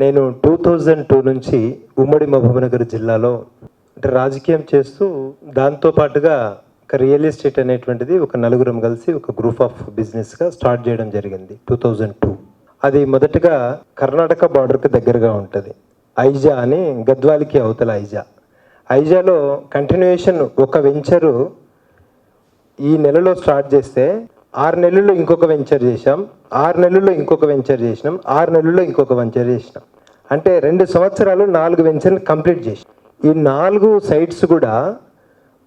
నేను two thousand two నుంచి ఉమ్మడి మహబూబ్నగర్ జిల్లాలో అంటే రాజకీయం చేస్తూ దాంతో పాటుగా ఒక రియల్ ఎస్టేట్ అనేటువంటిది ఒక నలుగురం కలిసి ఒక గ్రూప్ ఆఫ్ బిజినెస్గా స్టార్ట్ చేయడం జరిగింది టూ థౌజండ్ టూ. అది మొదటగా కర్ణాటక బార్డర్కి దగ్గరగా ఉంటుంది. ఐజా అని గద్వాలికి అవతల ఐజా. ఐజాలో కంటిన్యూయేషన్ ఒక వెంచరు ఈ నెలలో స్టార్ట్ చేస్తే ఆరు నెలల్లో ఇంకొక వెంచర్ చేసాం ఆరు నెలల్లో ఇంకొక వెంచర్ చేసినాం. ఆరు నెలల్లో ఇంకొక వెంచర్ చేసినాం. అంటే రెండు సంవత్సరాలు నాలుగు వెంచర్లు కంప్లీట్ చేసాం ఈ నాలుగు సైట్స్ కూడా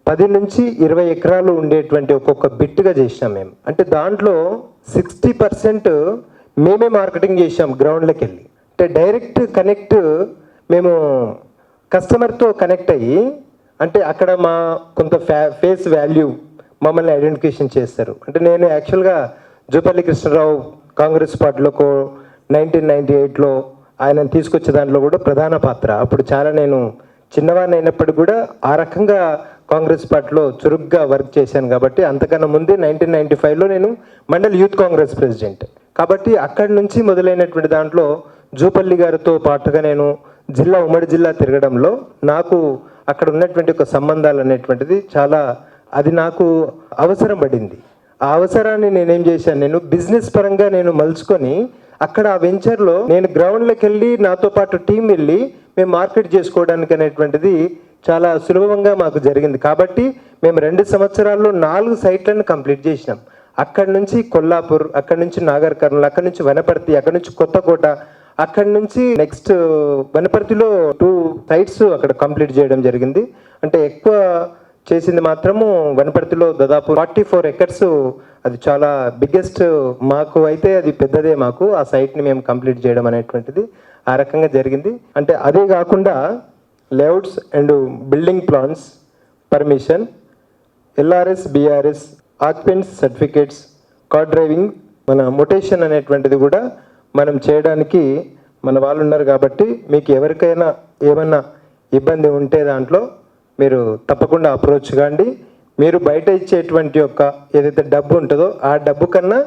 పది నుంచి ఇరవై ఎకరాలు ఉండేటువంటి ఒక్కొక్క బిట్గా చేసినాం మేము. అంటే దాంట్లో సిక్స్టీ పర్సెంట్ మేమే మార్కెటింగ్ చేసాం గ్రౌండ్లోకి వెళ్ళి అంటే డైరెక్ట్ కనెక్ట్ మేము కస్టమర్తో కనెక్ట్ అయ్యి అంటే అక్కడ మా కొంత ఫ్యా ఫేస్ వాల్యూ మమ్మల్ని ఐడెంటిఫికేషన్ చేస్తారు అంటే నేను యాక్చువల్గా జూపల్లి కృష్ణరావు కాంగ్రెస్ పార్టీలో నైన్టీన్ నైన్టీ ఎయిట్లో ఆయన తీసుకొచ్చే దాంట్లో కూడా ప్రధాన పాత్ర. అప్పుడు చాలా నేను చిన్నవాడిని అయినప్పటికీ కూడా ఆ రకంగా కాంగ్రెస్ పార్టీలో చురుగ్గా వర్క్ చేశాను కాబట్టి అంతకన్నా ముందే నైన్టీన్ నైన్టీ ఫైవ్లో నేను మండల్ యూత్ కాంగ్రెస్ ప్రెసిడెంట్. కాబట్టి అక్కడి నుంచి మొదలైనటువంటి దాంట్లో జూపల్లి గారితో పాటుగా నేను జిల్లా ఉమ్మడి జిల్లా తిరగడంలో నాకు అక్కడ ఉన్నటువంటి ఒక సంబంధాలు అనేటువంటిది చాలా అది నాకు అవసరం పడింది. ఆ అవసరాన్ని నేనేం చేశాను? నేను బిజినెస్ పరంగా నేను మలుచుకొని అక్కడ ఆ వెంచర్లో నేను గ్రౌండ్లోకి వెళ్ళి నాతో పాటు టీం వెళ్ళి మేము మార్కెట్ చేసుకోవడానికి అనేటువంటిది చాలా సులభంగా మాకు జరిగింది. కాబట్టి మేము రెండు సంవత్సరాల్లో నాలుగు సైట్లను కంప్లీట్ చేసినాం. అక్కడి నుంచి కొల్లాపూర్ అక్కడి నుంచి నాగర్ కర్నూలు అక్కడి నుంచి వనపర్తి అక్కడి నుంచి కొత్తకోట అక్కడి నుంచి నెక్స్ట్ వనపర్తిలో టూ సైట్స్ అక్కడ కంప్లీట్ చేయడం జరిగింది. అంటే ఎక్కువ చేసింది మాత్రము వనపర్తిలో దాదాపు ఫార్టీ ఫోర్ ఎకర్స్. అది చాలా బిగ్గెస్ట్ మాకు అయితే అది పెద్దదే మాకు. ఆ సైట్ని మేము కంప్లీట్ చేయడం అనేటువంటిది ఆ రకంగా జరిగింది. అంటే అదే కాకుండా layouts and building plans permission LRS BRS occupants certificates car driving మన మొటేషన్ అనేటువంటిది కూడా మనం చేయడానికి మన వాళ్ళు ఉన్నారు కాబట్టి మీకు ఎవరికైనా ఏమన్నా ఇబ్బంది ఉంటే దాంట్లో మీరు తప్పకుండా అప్రోచ్ కాండి. మీరు బయట ఇచ్చేటువంటి యొక్క ఏదైతే డబ్బు ఉంటుందో ఆ డబ్బు కన్నా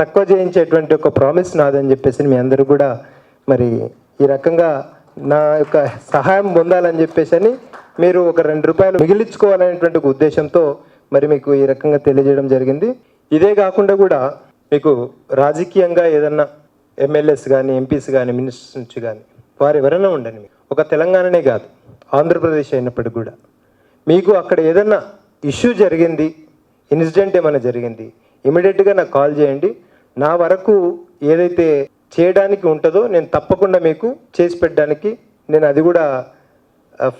తక్కువ చేయించేటువంటి ఒక ప్రామిస్ నాదని చెప్పేసి మీ అందరూ కూడా మరి ఈ రకంగా నా యొక్క సహాయం పొందాలని చెప్పేసి అని మీరు ఒక రెండు రూపాయలు మిగిలించుకోవాలనేటువంటి ఉద్దేశంతో మరి మీకు ఈ రకంగా తెలియజేయడం జరిగింది. ఇదే కాకుండా కూడా మీకు రాజకీయంగా ఏదన్నా ఎమ్మెల్యేస్ కానీ ఎంపీస్ కానీ మినిస్టర్స్ నుంచి కానీ వారు ఎవరైనా ఉండండి. ఒక తెలంగాణనే కాదు. ఆంధ్రప్రదేశ్ అయినప్పటికి కూడా. మీకు అక్కడ ఏదన్నా ఇష్యూ జరిగింది ఇన్సిడెంట్ ఏమైనా జరిగింది ఇమీడియట్గా నాకు కాల్ చేయండి. నా వరకు ఏదైతే చేయడానికి ఉంటుందో నేను తప్పకుండా మీకు చేసి పెట్టడానికి నేను అది కూడా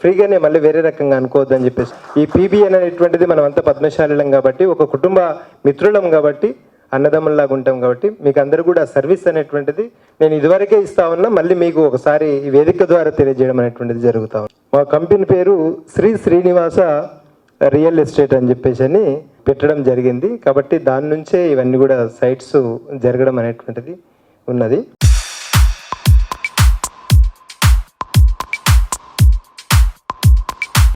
ఫ్రీగానే మళ్ళీ వేరే రకంగా అనుకోవద్దని చెప్పేసి. ఈ పీబీఎన్ అనేటువంటిది మనం అంతా పద్మశాలీలం కాబట్టి ఒక కుటుంబ మిత్రులం కాబట్టి అన్నదమ్ముల్లాగా ఉంటాం కాబట్టి మీకు అందరూ కూడా సర్వీస్ అనేటువంటిది నేను ఇదివరకే ఇస్తా ఉన్నా మళ్ళీ మీకు ఒకసారి ఈ వేదిక ద్వారా తెలియజేయడం అనేటువంటిది జరుగుతా మా కంపెనీ పేరు శ్రీ శ్రీనివాస రియల్ ఎస్టేట్ అని చెప్పేసి అని పెట్టడం జరిగింది. కాబట్టి దాని నుంచే ఇవన్నీ కూడా సైట్స్ జరగడం అనేటువంటిది ఉన్నది.